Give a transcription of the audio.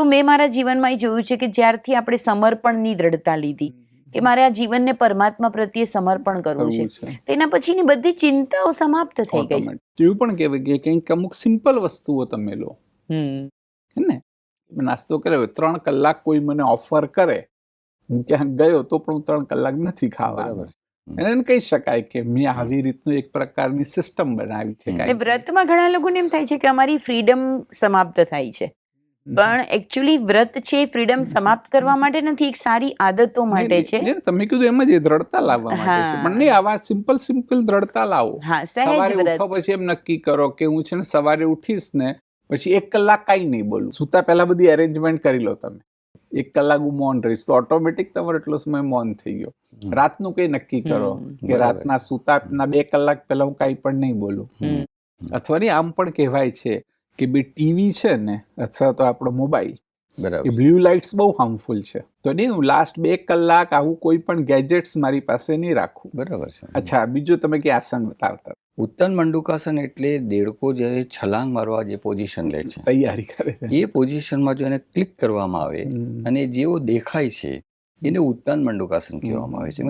તો મેં મારા જીવનમાં એ જોયું છે કે જ્યારથી આપણે સમર્પણની દ્રઢતા લીધી કે મારે આ જીવનને પરમાત્મા પ્રત્યે સમર્પણ કરવું છે. તેના પછીની બધી ચિંતાઓ સમાપ્ત થઈ ગઈ. એવું પણ કહેવાય કે કંઈક અમુક સિમ્પલ વસ્તુઓ તમે લો. હે ને? નાસ્તો કર્યો ત્રણ કલાક કોઈ મને ઓફર કરે હું ક્યાંક ગયો તો પણ હું ત્રણ કલાક નથી ખાવા એને કહી શકાય કે મેં આવી રીતનું એક પ્રકારની સિસ્ટમ બનાવી છે. વ્રતમાં ઘણા લોકોને એમ થાય છે કે અમારી ફ્રીડમ સમાપ્ત થાય છે. પણ એકચ્યુઅલી વ્રત છે ફ્રીડમ સમાપ્ત કરવા માટે નથી એક સારી આદતો માટે છે. તમે કીધું એમ જ એ દ્રઢતા લાવવા માટે છે. પણ નહીં આવા સિમ્પલ સિમ્પલ દ્રઢતા લાવો. હા સહેજ સવારે વ્રત. પછી એમ નક્કી કરો કે હું છે ને સવારે ઉઠીશ ને પછી એક કલાક કાંઈ નહીં બોલું. સૂતા પહેલા બધી અરેન્જમેન્ટ કરી લો તમે. એક કલાક હું મૌન રહીશ. તો ઓટોમેટિક તમારો એટલો સમય મૌન થઈ ગયો. રાતનું કંઈ નક્કી કરો કે રાતના સૂતાના બે કલાક પહેલા હું કાંઈ પણ નહીં બોલું. અથવા નહીં આમ પણ કહેવાય છે કે બી ટીવી છે ને અથવા તો આપણો મોબાઈલ બરાબર. બ્લુ લાઇટ્સ બહુ હાર્મફુલ છે. તો નહીં હું લાસ્ટ બે કલાક આવું કોઈ પણ ગેજેટ્સ મારી પાસે નહીં રાખું. બરાબર છે. અચ્છા બીજું તમે કે આસન બતાવતા. ઉત્તન મંડુકાસન એટલે દેડકો જ્યારે છલાંગ મારવા જે પોઝિશન લે છે. તૈયારી કરે એ પોઝિશનમાં જો એને ક્લિક કરવામાં આવે અને જેવો દેખાય છે એને ઉત્તન મંડુકાસન કહેવામાં આવે છે.